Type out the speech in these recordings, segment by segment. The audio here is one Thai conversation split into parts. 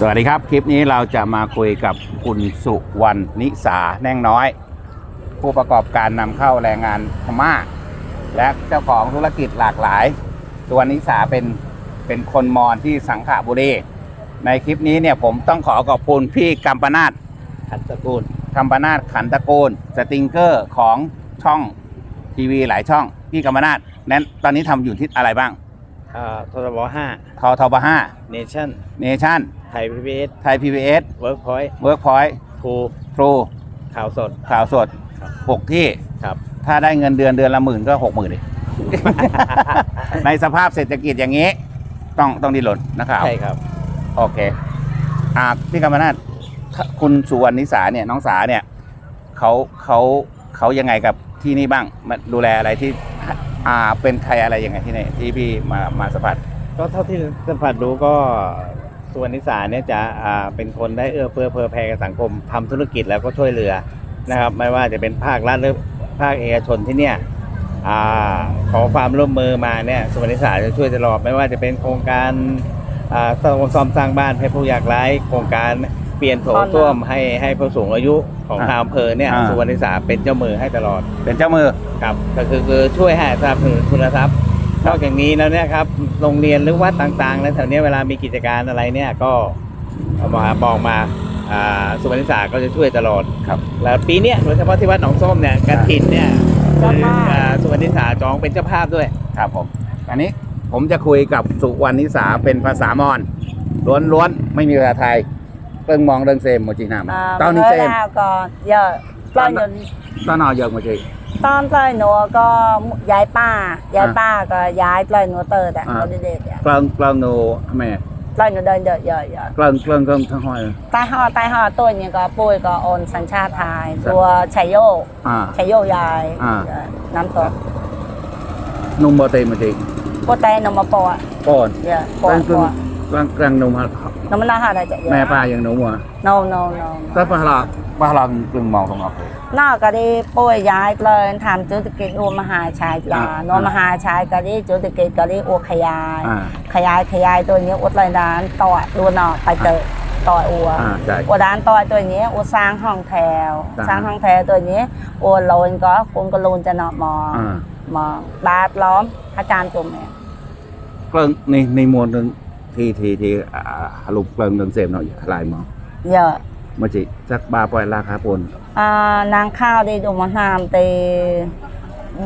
สวัสดีครับ คลิปนี้เราจะมาคุยกับคุณสุวรรณนิสาแน่งน้อย ผู้ประกอบการนำเข้าแรงงานพม่าและเจ้าของธุรกิจหลากหลายสุวรรณนิสาเป็นเป็นคนมอญที่สังขบุรีในคลิปนี้เนี่ยผมต้องขอขอบคุณพี่กัมปนาตขันตระกูลกัมปนาตขันตะโกนสติงเกอร์ของช่องทีวีหลายช่อง พี่กัมปนาตนั้นตอนนี้ทำอยู่ที่อะไรบ้างอ่าทรบห้าทอทบห้าเนชั่นเนชั่น ไทยพีบีเอสไทยพีบีเอสเวิร์กพอยต์เวิร์กพอยต์ครูทรูข่าวสด ข่าวสดครับหกที่ ครับ ถ้าได้เงินเดือนเดือนละหมื่นก็หกหมื่นเลยในสภาพเศรษฐกิจอย่างนี้ ต้องต้องดิ้นรนนะครับ ใช่ครับ โอเคอ่าพี่กำมนาทถ้าคุณสุวรรณนิสาเนี่ยน้องสาเนี่ยเขาเขาเขายังไงกับที่นี่บ้างมาดูแลอะไรที่อ่าเป็นใครอะไรยังไงที่นี่ที่พี่มามาสัมผัสก็เท่าที่สัมผัสรู้ก็ ส่วนนิสาเนี่ยจะอ่าเป็นคนได้เอื้อเฟื้อเผื่อแผ่กับสังคมทำธุรกิจแล้วก็ช่วยเหลือนะครับ ไม่ว่าจะเป็นภาครัฐหรือภาคเอกชนที่เนี่ยอาขอความร่วมมือมาเนี่ยส่วนนิสาจะช่วยตลอดไม่ว่าจะเป็นโครงการอ่าซ่อมซ่อมสร้างบ้านให้ผู้ยากไร้โครงการเปลี่ยนโถส้วมให้ให้ผู้สูงอายุของอ่าทางอำเภอเนี่ยอ่าสุวรรณนิสาเป็นเจ้ามือให้ตลอดเป็นเจ้ามือ ครับก็คือคือช่วยให้สนับสนุนทุนทรัพย์ นอกจากนี้แล้วเนี่ยครับโรงเรียนหรือวัดต่างๆในแถวเนี้ยเวลามีกิจการอะไรเนี่ยก็เอามาบอกมาอ่าสุวรรณศาสตร์ก็จะช่วยตลอดครับแล้วปีเนี้ยโดยเฉพาะที่วัดหนองส้มเนี่ยกระถินเนี่ยเจ้าภาพ อ่สุวรรณศาสตร์จองเป็นเจ้าภาพด้วย ครับผมอันนี้ผมจะคุยกับสุวรรณนิสาเป็นภาษามอญล้วนๆไม่มีภาษาไทยเปิงมองเดิงเซมโมจินาม À, ตอนนี้เซม mới ra còn giờ plei nhồi ตอนนอเยอะโมจิ ton plei nhồi có giải ba giải À. ba có giải plei nhồi tơ đã À. có đi đi กลางกลางโนแม่ plei nhồi đơn đợi giờ giờ กลางกลางกลางทั้งห้อย tai ho tai ho tôi như có bôi có ôn sản cha thái chùa chạy vô อ่า chạy vô dài À. năm tuổi นุ่มโมเตโมจิ cô tay nó mà bỏ ก่อน giờ กลาง bỏ กลาง bỏ กลางกลางนุ่ม nó mới la hả đây chạy แม่ปลาอ ย่างหนูหัว no no no ก็ปลาหลอกปลาหลอกกลึงมองตรงออก nó có đi bôi giải lên tham chủ tịch kỳ ua mà hai trái là À, nó à. mà hai trái có đi chủ tịch kỳ có đi ua khai dài อ่าขยายขยายตัวนี้อุดเลยด้านต่อยดูหนอไปเจอต่อยอัวอ่าใช่อัวด้านต่อยตัวนี้อัวสร้างห้องแถวสร้างสร้างห้องแถวตัวนี้อัวโลนก็คุณก็ลูนจะหนอมองอ่ามองบาดล้อมอาจารย์จุ่มเนี่ยกลางในในมวลหนึ่ง ทีทีทีอ่าลุกกลางเดิงเซมหน่อยลายมองเยอะโมจิสักบาปล่อยราคาปนอ่านางข้าวได้ดูมานามเต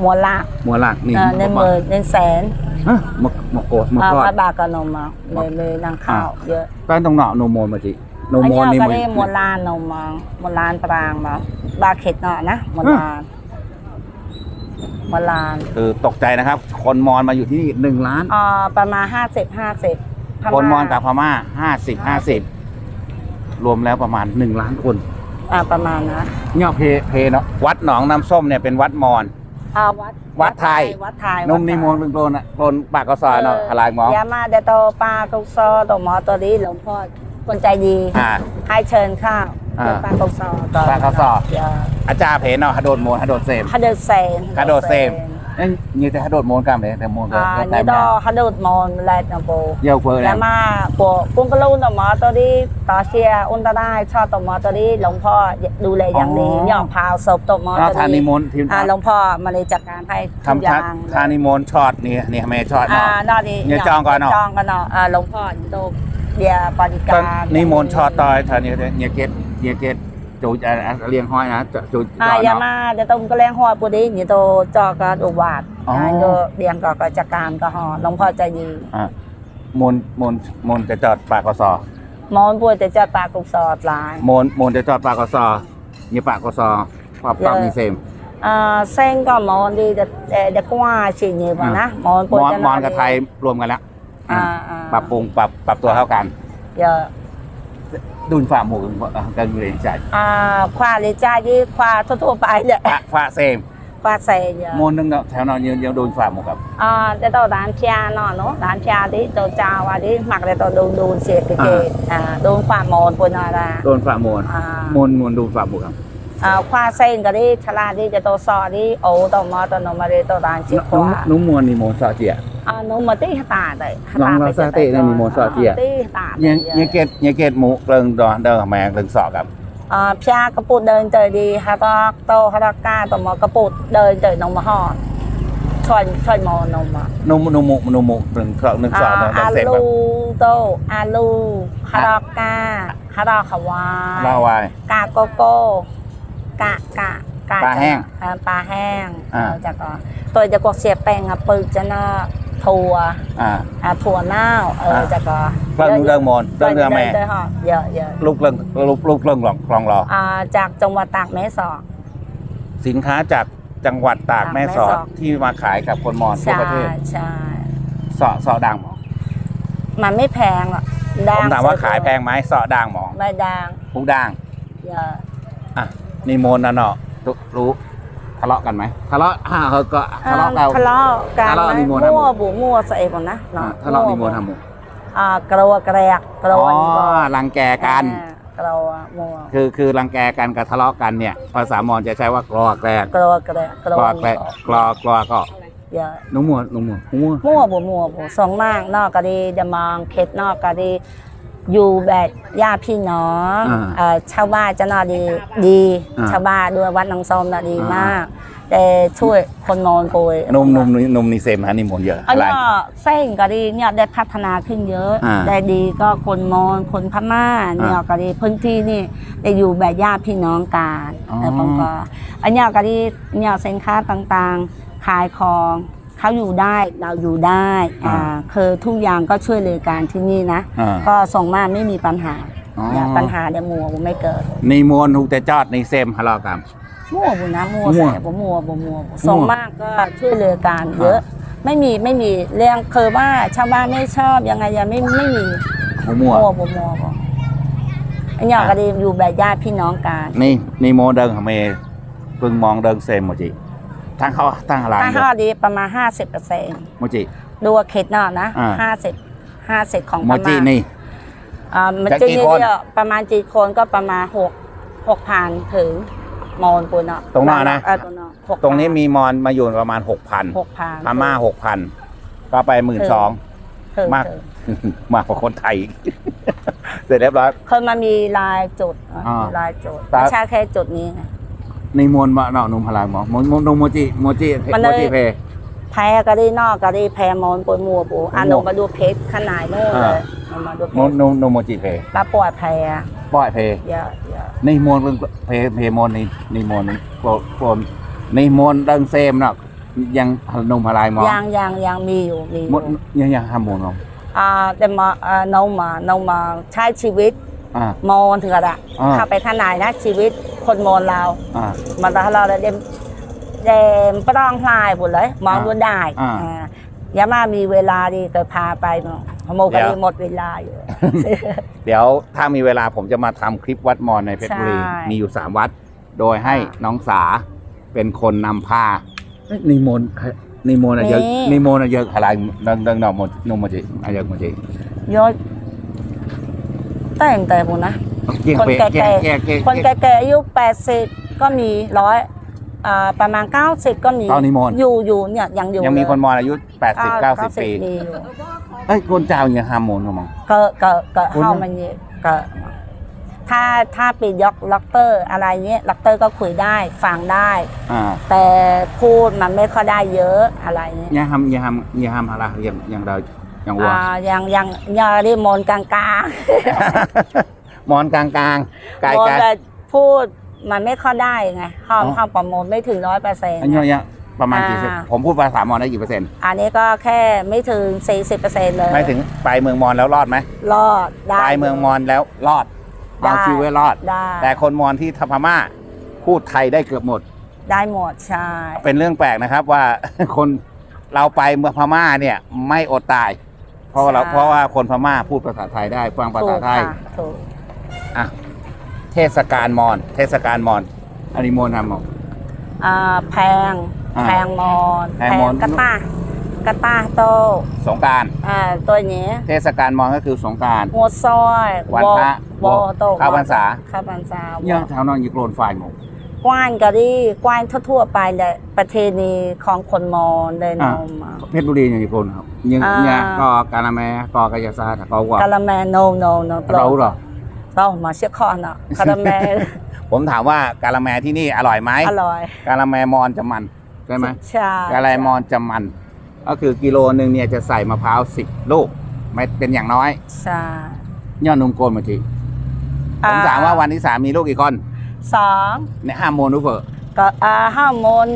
มัวละมัวลากนี่เอ่อในหมือในแสนฮะมกมกโกดมกอ่ากอพดระบาทก็นมมาเลยเลยนางข้าวเยอะก็ต้องเนาะโนโมนโมจิโนอันโมนนี้นี่ก็มันได้มัวลานนมมามัวลานปรางมาบาเข็ดเนาะนะมัวลานมัวลานคือตกใจนะครับ คนมอญมาอยู่ที่นี่หนึ่งล้าน อ่าประมาณห้าสิบห้าสิบ คนมอญกับพม่าห้าสิบห้าสิบรวมแล้วประมาณหนึ่งล้านคนอ่าประมาณนะเนี่ยเพเพเนาะวัดหนองน้ำส้มเนี่ยเป็นวัดมอญ อ่าวัดวัดไทย วัดไทยนมนิมนต์เป็นโกลนอะโกลนปากกระสอเนาะทลายหมองยามาเดโตปากุกซอตหมอตัวนี้หลวงพ่อคนใจดี อ่า ให้เชิญข้าวอ่าเดี๋ยวปากุกซอต่อปากุกซอเดี๋ยวอาจารย์เพเนาะฮะโดดโมนฮะโดดเซม ฮัดเดอร์เซนฮัดเดอร์เซมเอ้ยนี่แต่ฮะโดดโมนกันเลยแต่โม นก็อ่าก็นี่ได้ดมาอฮัดเดอร์มอนแลดนะโบเยี่ยวเฟ้อแล้แล้ววมาปวกุ้งกะลูนตหมอตัวนี้ต่อเชียร์อุนตะได้ชอบตหมอตัวนี้หลวงพ่อดูแลอย่างดีย่อมพาวศพตหมอแล้วตัวทานินี้มนต์ทีมอ่าหลวงพ่อมาเลยจัดการให้ทุกอทำทาย่างทานิมนต์ช็อตนี่นี่แม่ช็อตอ่าเนาะนอกนี้เนี่ยจองก่อนเนาะจองกันเนาะอ่าหลวงพ่อโตเดียปฏิตกาอนรนิมนต์ช็อตต่อยทานี่เนี่ยเกตเนี่ยเกตจูอ่าเรียงห้อยนะจูจูอ่าจอดยาเนาะมาเดี๋ยวต้ องก็แรงหอดปุดีนี่โตจอก็อุบาทอ๋ออ่าโยเดียงก็ก็จัดการก็หอหลวงพ่อใจดีอะมนต์มนต์มนต์จะจอดปากกระสอมอนป่วยแต่จะปากกุกสอดหลายมนต์มนต์จะจอดปากกระสอเนี่ยปากกระสอปรับปรับเยอะมีเซมอ่าเส้นก็มอนดีแต่แต่เด็กว่าฉีดอยู่ป่ะนะมอนมป่วยอนจะมอนกับไทยรวมกันแล้วอ่าอะอ่าปรับปรุงปรับปรับตัวเข้ากันเยอะ ดุนฝ่าหมูกันอยู่ในใจอ่าควาเลยจ้ายี่ควาทั่วๆไปเนี่ยพระพระเซมควาใส่เยอะมนต์นึงเนาะแถวนอนยังยังโดนฝ่าหมูกับอ่าแต่ตัวร้านเพียเนาะเนาะร้านเพียที่ตัวเจ้าว่าที่หมักแต่ตัวดูดูเสียกเกอ่าโดนความมอนป่วยนอยละโดนฝ่ามนอ่ามนต์มนต์โดนฝ่าหมูกับฝอ่าควาเส้นก็ดีฉลาดดีจะโตซอดีโอโตมาโตโนมาเรโตดานจิควานุ่มมวนนี่โมซอเจียอ่าโนมาตีตาได้น้องเราซาเต้เนี่ยมีโมซอเจียตีตายังยังเกตยังเกตหมูเริงดอนเดินแมงเริงสอกับอ่าพยากระปุดเดินเจอดีฮาตอกโตฮาตอกกาตมอกระปุดเดินเจอนมมาฮอดช่วยช่วยมอนมอะนุ่มนุ่มหมูนุ่มหมูหนึ่งเคราะห์หนึ่งสออ่างเดินอาเสร็จแบบลูโตอาลูฮาตอกกาฮาตอกขวายลาวายกาโกโก้ กะกะกะปลาแห้งอ่าปลาแห้งอ่าเจากก็ตัวจะกวกเสียแป้งอะปึกจะน่าถั่วอ่า อ่าถั่วเน่าเอออ่าเจากก็เครื่องเดิงมอนเดิงเรือแม่เดินฮอดเยอะเยอะลูกเริงลูกลูกเริงหลองคลองรอ อ่าจากจังหวัดตากแม่สอด สินค้าจากจังหวัดตากแม่สอดแม่สอดที่มาขายกับคนมอญทั่วใช่ประเทศใช่สอสอดังหมอมันไม่แพงหรอกผดัมงถามว่าสุดขายแพงไหมสอดังหมอไม่ดังผู้ดังเยอะอะ นี่โมนนะเนาะรู้รู้ทะเลาะกันไหมทะเลาะอ่าเขาก็ทะเลาะกัน ทะเลาะกันทะเลาะไหมนิมนต์นะมั่วบุมั่วใส่ก่อนนะอ่าเนาะทะเลาะนิโมนทำหมูอ่ากลัวแกรกกลัอ๋วอนี่ก็รังแกกัน อ่ากลัวมั่วคือคือรังแกกันกับทะเลาะกันเนี่ย ภาษามอญจะใช้ว่ากรอแกรกกลัวแกรกกกลัรวอแกรนี่กก็กรอกรอก็เยอะนุ่มมัวนุ่มมัวมัวมั่วบุมั่วบุสองมากนอกก็ดีจะมองเข็ดนอกก็ดี อยู่แบบญาติพี่น้องเอ่อชาวบ้านจะน่าดีดีชาวบ้านด้วยวัดหนองซอมน่ะดีมาก แต่ช่วยคนมอนป่วยนุ่มนุ่มนุ่มนี่เซมฮะนี่มนต์เยอะอันอะไร นี้เส้นก็ดีเนี่ยได้พัฒนาขึ้นเยอะอ่าได้ดีก็คนมอญคนพม่าเนี่ยก็ดีพื้นที่นี่ได้อยู่แบบญาติพี่น้องกันอ๋อ แล้วผมก็อันเนี้ยก็ดีเนี่ยสินค้าต่างๆ ขายของ เขาอยู่ได้เราอยู่ได้อ่าคือทุกอย่างก็ช่วยเหลือกันที่นี่นะ อ่า ก็ส่งมาไม่มีปัญหาอ๋อเนี่ยปัญหาเดี๋ยวมัวบ่ไม่เกิด นี่มวนถูกแต่จอดในเซมฮะเลาะกันมัวบุนะมัวมั่วใส่บ่มัวบ่มัวบ่ส่งมากก็ช่วยเหลือกันเยอะไม่มีไม่มีเรื่องคือว่าชาวบ้านไม่ชอบยังไงยังไม่ไม่มีมัว มัวบ่มัวบ่อันนี้ก็ดีอยู่แบบญาติพี่น้องกัน นี่นี่โมเดิงเมเพิ่งมองเดิงเซมโมจิ ทางเขาทางอะไรถ้าห้าดีประมาณ50%โมจิ ดูว่าเขตนอกนะอ่า50 50ของโมประจิมาณนี่ อ่ามันจากจะกี่นี่คนเดียวประมาณกี่คนก็ประมาณ6 6,000ถึงมอนปุนเนาะตรงนั้นนะ เออตรงนั้น6,000ตรงนี้มีมอนมาอยู่ประมาณหกพัน6,000พม่าหกพันก็ไปหมื่นสอง ถึงมาก ถึงมากกว่าคนไทยอีก เสร็จเรียบร้อย เคยมามีลายจุดอะอ่ามีลายจุดครับไม่ใช่แค่จุดนี้ไง ในมนต์มาเนาะนุ่มพลังหมอมนมนมโมจิโมจิมันโมเลยจิเพ แพ้ก็ได้นอกก็ได้แพ้มอนปนมัวปูอะมัหวนูมาดูเพชรขนาดโน่นเลยหนูมาดูเพมนชรนมนมโมจิเพปลาปวดแพ้ป้อยเพเยอะเยอะในมนต์เพิ่งเพเพมนต์ในในมนต์โปรโปรในมนต์ดังเซมเนาะยังนุ่มพลายหมอยังยังยังมีอยู่มีอมยู่นยังยังทำมนต์หรออ่าแต่มาอ่าน้องมาน้องมาใช้ชีวิต อ่า มอนเถื่อนอะอ่า เข้าไปข้างในนะ ชีวิตคนมอนเรา อ่ามาตลอดเลยเดมเดมปร้องพลายหมดเลย มองดูได้อ่าอ่าอย่ามามีเวลาดีก็พาไปเนาะโมก็เดี๋ยวดีหมดเวลาอยู่ เดี๋ยวถ้ามีเวลาผมจะมาทำคลิปวัดมอนในเพชรบุรี ใช่มีอยู่สามวัด โดยให้อ่าน้องสาเป็นคนนำพาเอ้ยนิมนต์นิมนต์อะเยอะนี่ นิมนต์อะเยอะอะไรดังดังดอกหมดนุ่มหมดจิอะเยอะหมดจิยศ แต่งแต่ผมนะเกี่ยงคนเปะแก่เกี่ยงเกี่ยงเกี่ยงๆคนแก่ๆอายุ80ก็มีร้อยอ่าประมาณ 90 ก็มีตอนนิมนต์อยู่อยู่เนี่ยยังอยู่ยังมีเลคนมอนอายุ 80 90 ปีมีอยู่เอ้ยคนเจ้าอย่างฮามมนต์เขามั้งก็ก็ก็คุณเข้ามันเยอะก็ถ้าถ้าปิดยกล็อกเตอร์อะไรเนี้ยล็อกเตอร์ก็คุยได้ฟังได้อ่าแต่พูดมันไม่ค่อยได้เยอะอะไรเนี้ยยังทำยังทำยังทำอะไรยังยังเรา ยังวัวอ่ายังยังยังเรียกมนต์กลางกลางมอนกลางกลางๆกายมนกายต์แบบพูดมันไม่ค่อยได้ไงห้องอ๋อห้องประมวลไม่ถึงร้อยเปอร์เซ็นต์ อันนี้ยังประมาณกี่เปอร์เซ็นต์อ่า ผมพูดภาษามอนได้กี่เปอร์เซ็นต์อันนี้ก็แค่ไม่ถึง40%เลยไม่ถึงไปเมืองมอนแล้วรอดไหมรอดได้ ไปเมืองมอนแล้วรอดได้เอาชีวิตรอด ได้แต่คนมอนที่ทัพม่าพูดไทยได้เกือบหมด ได้หมดใช่เป็นเรื่องแปลกนะครับว่า คนเราไปเมืองพม่าเนี่ยไม่อดตาย เพราะว่าเราเพราะว่าคนพม่าพูดภาษาไทยได้ฟังภาถูษากไทยค่ะถูกอะ เทศกาลมอนเทศกาลมอนอันนี้มอนทำหมดอ่าแพงอ่าแพงมอนแพงมอน กระตากระตาโตสงกราร อ่าตัวนี้เทศกาลมอนก็คือสงกรารงวดซอยวันพระวอโตเข้าพรรษาเข้าพรรษาเนี่ยแถวนอนยิโกรนไฟหมด กว้านก็ดีกว้านทั่วๆไปแต่ประเทศนี้ของคนมอญเลยนมอะเพชรบุรีอย่างญี่ปุ่นครับยังอ่าเนี่ยก็การาแมกอกายาซาก็กว่ากะละแมโนโนโนเราเหรอเรามาเชื่อข้อเนาะกะละแมผมถามว่าการาแมที่นี่อร่อยไหมอร่อยการาแมมอนจะมันใช่ไหมใช่กาแลมอนจะมัน ก็คือกิโลหนึ่งเนี่ยจะใส่มะพร้าวสิบลูกไม่เป็นอย่างน้อยใช่ยอดนมโกนมาทีผมถามว่าวันที่สามมีลูกกี่คน สองเนี่ยห้าโมนรู้เปล่าก็อ่าห้าโมน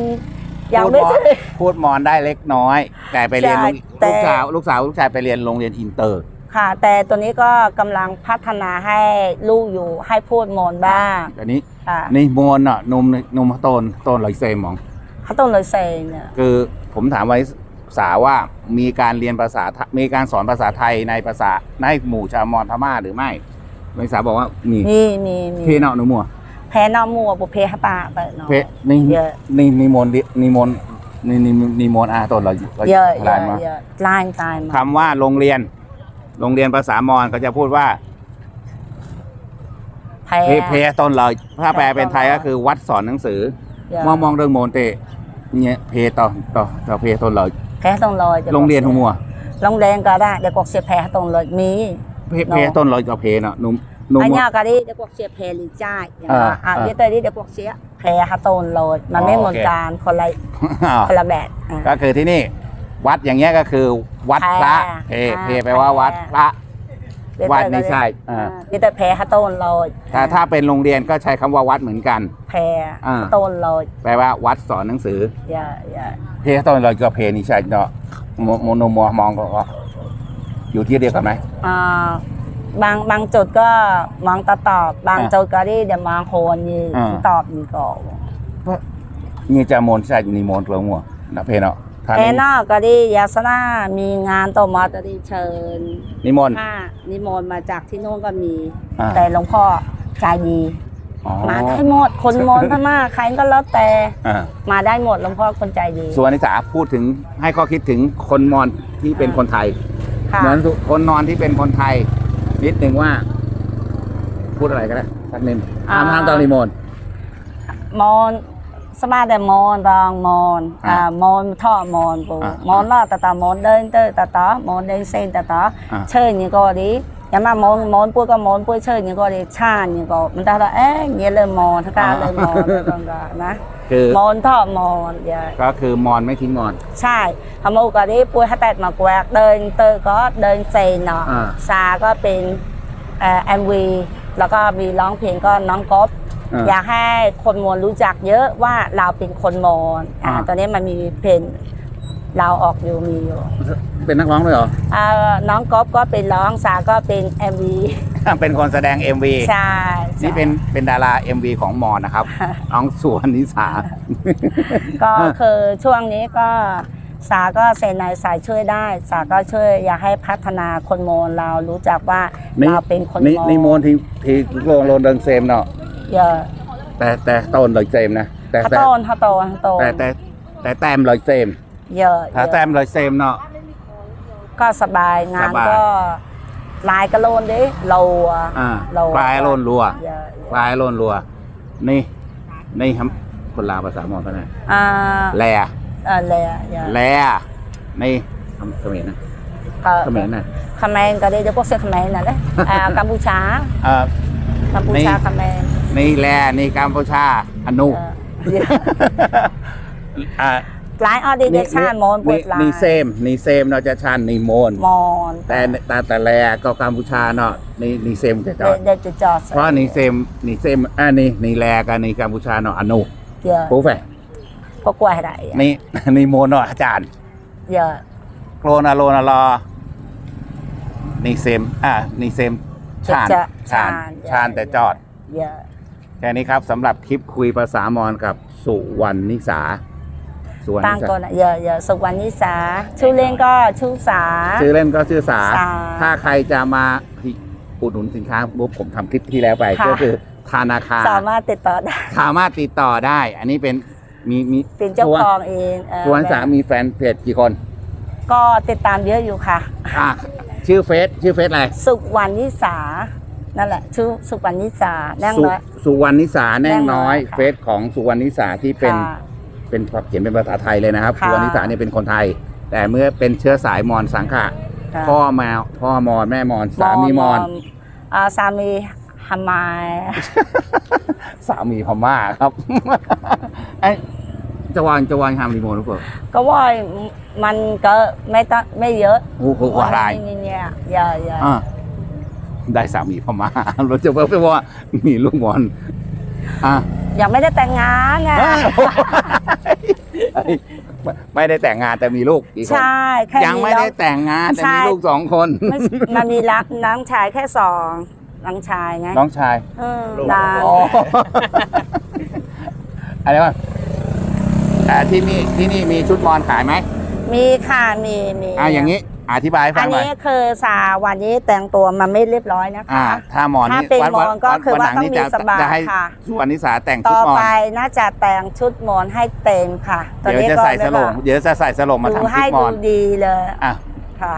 ยังไม่พูดมอถึงพูดมอนได้เล็กน้อย แต่ไปเรียนใช่โรงแต่ ลูกสาวลูกสาวลูกชายไปเรียนโรงเรียนอินเตอร์ ค่ะ แต่ตัวนี้ก็กำลังพัฒนาให้ลูกอยู่ให้พูดโมนบ้างอันนี้ค่ะนี่โมนอะนมนมต้นต้นลอยเซมมองเขาต้องเลยเซนเนี่ยคือผมถามไว้สาว่ามีการเรียนภาษาไทมีการสอนภาษาไทยในภาษาในหมู่ชาวมอญพม่าหรือไม่ไวิสาบอกว่ามีมีมีมีเพเนาะหนูมัว แพ้นอมัวบุเพฮปาไปเนาะเพนี่เยอะนี่นิมนต์ดินิมนต์นี่นี่นิมนต์อาตนเราเราเยอะเยลาอะนมาเยอะลายตายมาคำว่าโรงเรียน โรงเรียนภาษามอญเขาจะพูดว่าแพ้เพเพตนเราถ้าแปลเป็นไทยก็คือวัดสอนหนังสือเยอะมองมองเรื่องโมนเตเนี่ยเพต่อต่อต่อเพตนเราแพ้ต้องลอยโรงเรียนหัวมัวโรงเรียนก็ได้เดี๋ยวกวกเสียแพ้ต้องเลยมีเพเพต้นเราจะเพเนาะหนุ่มหนุ่ม อันนี้ก็ดีเดี๋ยวกวกเสียแพ้หรือจ่ายอย่างอ่าว่าอะอ่าเดี๋ยวเตยนี้เดี๋ยวกวกเสียแพ้ฮะต้นเลยมันไม่อ๋อเหมือนโอเคกันคนละอ้าวคนละแบบอะก็คือที่นี่ วัดอย่างเงี้ยก็คือวัดพระเพอ่าเพแปลว่าวัดพระเดี๋ยวัดเตยนี่ใช่อ่าอ่าเดี๋ยวเตยแพ้ฮะต้นเลยถ้าถ้าเป็นโรงเรียนก็ใช้คำว่าวัดเหมือนกัน แพ้อ่าฮะต้นเลยแปลว่าวัดสอนหนังสืออย่าอย่าเพต้นเราก็เพนี่ใช่เนาะโมโมโนมัวมองก็ก็อยู่ที่เดียวกันไหมอ่า บางบางจุดก็มองตาตอบบางอ่าจุดก็ได้เดี๋ยวมองโคนนี่อ่า ตอบนี่ก็นี่จะโมนใช่นี่โมนเปลืองหัวนะเพเนาะท่านแอนี้นอกก็ได้ยาสนามีงานต่อมาจะได้เชิญนิมนต์ผ้านิมนต์มาจากที่โน่นก็มี อ่าแต่หลวงพ่อใจดี อ๋อมาได้หมดคนมนต์พม่าใครก็แล้วแต่อ่ามาได้หมดหลวงพ่อคนใจดีส่วนนิสาพูดถึงให้ข้อคิดถึงคนมอญที่เป็นคนไทย ค่ะเหมือนคนนอนที่เป็นคนไทย นิดหนึ่งว่า พูดอะไรก็ได้สักนิดห้ามห้ามตอนนิมนต์มอนสมาแต่มอนรองมอนอ่าอ่ามอนท่อมอนปูอ่ามอนล่อตาตามอนเดินเตอตาตามอนเดินเส้นตาตาอ่าเชิญนี่ก็ดีอย่ามามอนมอนปุ้ยก็มอนปุ้ยเชิญนี่ก็ดีชาญนี่ก็มันตาตาเอ๊ะเงี้ยเลยมอนทั้งการเลยมอนตรงกันนะ คือมอนท่อมอนอย่าก็คือมอนไม่ทิ้งมอน ใช่ทำโอกาสที่ปุ้ยให้แตดมาแกวกเดินเตอก็เดินเซนเนาะอ่า ซาก็เป็นเอ่อ็มวีแล้วก็มีร้องเพลงก็น้องก๊อฟ อ่า อยากให้คนมอญรู้จักเยอะว่าเราเป็นคนมอญอ่าอ่า ตอนนี้มันมีเพลงเราออกอยู่มีอยู่เป็นนักร้องด้วยเหรอ อ่าน้องก๊อฟก็เป็นร้องสาก็เป็น MV เป็นคนแสดง MV ใช่ใช่นี่เป็นเป็นดารา MV ของมอนนะครับ น้องสวนนิสา ก็อ่าคือช่วงนี้ก็สาก็เซนในสายช่วยได้ สาก็ช่วยอยากให้พัฒนาคนมอญเรารู้จักว่าเราเป็นคนนี่มอญนี่มอนที่ที่โลโลเดินเซมเนาะเยอะแต่แต่ต้นเลยเซมนะแต่ฮัตแต่โตนฮัตโตนฮัตโตนแต่แต่แต่แต้มเลยเซมเยอะถ้าเยอะแต้มเลยเซมเนาะ ก็สบายงานสบาย ก็ ลายกระโลนดิเราอะอ่าเราปลายโลนรัวเยอะปลายโลนรัว นี่ นี่ครับคนลาวภาษามอญเขาไงอ่าแลเออเลยอะเยอะแลนี่คำเขมรนะก็เขมรนะเขมรก็ได้เดี๋ยวพวกเสื้อเขมรน่ะเลยอ่ากัมพูชาเอ่อกัมพูชานี่เขมรนี่แลนี่กัมพูชาอนุเออเยอะอ่า หลายออดิเดชันมอนปวนี่ดหลายนี่เซมนี่เซมเนาะจะชันนี่โมนมอนแต่แต่แต่แลก็กัมพูชาเนาะนี่นี่เซมจะจอดเดี๋ยวจะจอดเพราะนี่เซมนี่เซมอ่านี่นี่แลกับนี่กัมพูชาเนาะอนุเยอะปุ๊บไปก็กลัวให้ได้อะนี่นี่โมนเนาะอาจารย์เยอะโครนาโลนาลอนี่เซมอ่านี่เซมชานชานชานแต่จอดเยอะแค่นี้ครับสำหรับคลิปคุยภาษามอญกับสุวรรณนิสา สุวรรณตั้งนิก่อสานอะเยอะเยอะสุวรรณนิสาชื่อเล่นก็ชื่อสา ชื่อเล่นก็ชื่อสา สาถ้าใครจะมาอุดหนุนสินค้าปุ๊บผมทำคลิปที่แล้วไป ค่ะ ก็คือธนาคารสามารถติดต่อได้สามารถติดต่อได้ อันนี้เป็นมีมีเป็นเจ้าของเองเออสุวรรณสามีแฟนเพจกี่คนก็ติดตามเยอะอยู่ค่ะ อ่าชื่อเฟซชื่อเฟซอะไรสุวรรณนิสา นั่นแหละ ชื่อสุวรรณนิสาแน่งสุน้อย สุวรรณนิสาแน่งน้อย แน่งน้อยค่ะ เฟซของสุวรรณนิสาที่เป็น ค่ะ เป็นเขียนเป็นภาษาไทยเลยนะครับค่ะสุวรรณนิสาเนี่ยเป็นคนไทย แต่เมื่อเป็นเชื้อสายมอญสังขะค่ะพ่อมาพ่อมอญแม่มอญสามีมอญอ่าสามีฮามายสามีพม่าครับ ไอ้จะวางจะวางฮามรีโมนหรือเปล่าก็ว่ามันก็ไม่ต้องไม่เยอะโอ้โหกว่าลายนี่เนี่ยอย่าอย่า อะได้สามีพม่าเราจะบอกไปว่ามีลูกมอญ อะยังไม่ได้แต่งงานไงไม่ได้แต่งงานแต่มีลูกกี่คนใช่แค่ยังไม่ได้แต่งงานแต่ใช่มีลูกสองคนไม่มันมีรักน้องชายแค่สองน้องชายไงน้องชายเออลูกนานอ๋ออะไรวะแต่ที่มีที่นี่มีชุดมอนขายไหมมีค่ะมีมีอ่าอย่างนี้ อธิบายให้ฟัอังนหน่อยนี้คือสาวันนี้แต่งตัวมันไม่เรียบร้อยนะคะอ่าถ้ามอนถ้านี่เป็นวัมอนก็คือว่าหลัต้องมีจะสบายจะให้ค่ะ สุวรรณนิสาแต่งชุต่ดอมอนไปน่าจะแต่งชุดมอนให้เต็มค่ะเดี๋ยวจะใส่สลงเดี๋ยวจะใส่สลงมาดูทำชุให้ดมดูอนดีเลยอะค่ะ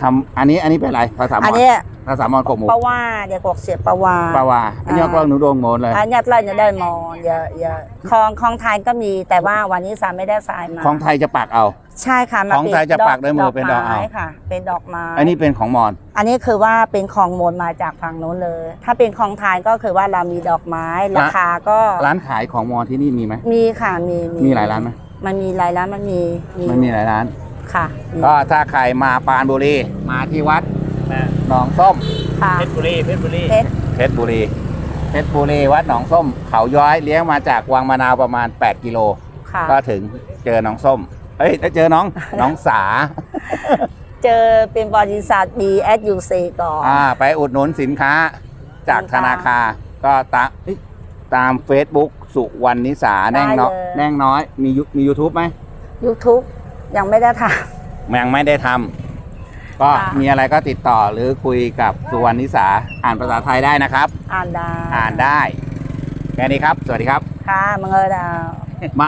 ทำอันนี้อันนี้เป็นอะไรภาษามอัอนนนี้ ภาษามอนกบหมูปะว่าเดี๋ยวกอกเสียปะว่าปาวาอันนี้อ่าก็หนูโดงโมนเลยอันนี้เราจะได้มอนเยอะเยอะของของไทยก็มีแต่ว่าวันนี้สามไม่ได้ใส่มาของไทยจะปักเอา ใช่ค่ะมาของไทยจะปักด้วยมือเป็นดอกเอาไม้ค่ะ เป็นดอกไม้อันนี้เป็นของมอนอันนี้คือว่าเป็นของมนมาจากฝั่งโน้นเลย ถ้าเป็นของไทยก็คือว่าเรามีดอกไม้ราคาก็ร้านขายของมอนที่นี่มีไหมมีค่ะมีมีหลายร้านไหมมันมีหลายร้านมันมีมันมีหลายร้านค่ะมีก็ถ้าใครมาปรานบุรีมาที่วัดนะ หนองส้มค่ะเพชรบุรีเพชรบุรีเพชรเพชรบุรีเพชรบุรีวัดหนองส้ม เขาย้อยเลี้ยงมาจากวังมะนาวประมาณ 8 กิโล ค่ะ ก็ถึงเจอน้องส้มเอ้ยเจอน้องน้องสา เจอเป็นบริษัท BSUC ก่อนอ่าไปอุดหนุนสินค้าจากธนาคารก็ตามเอ้ยตาม Facebook สุวรรณนิสาแน่งน้อยแน่งน้อยมียุมี YouTube ไหม YouTube ยังไม่ได้ทยังไม่ได้ทำ ก็ค่ะ มีอะไรก็ติดต่อหรือคุยกับสุวรรณนิสาอ่านภาษาไทยได้นะครับำอ่านได้อ่านได้แค่นี้ครับ สวัสดีครับ ค่ะมังเอิญดาวมา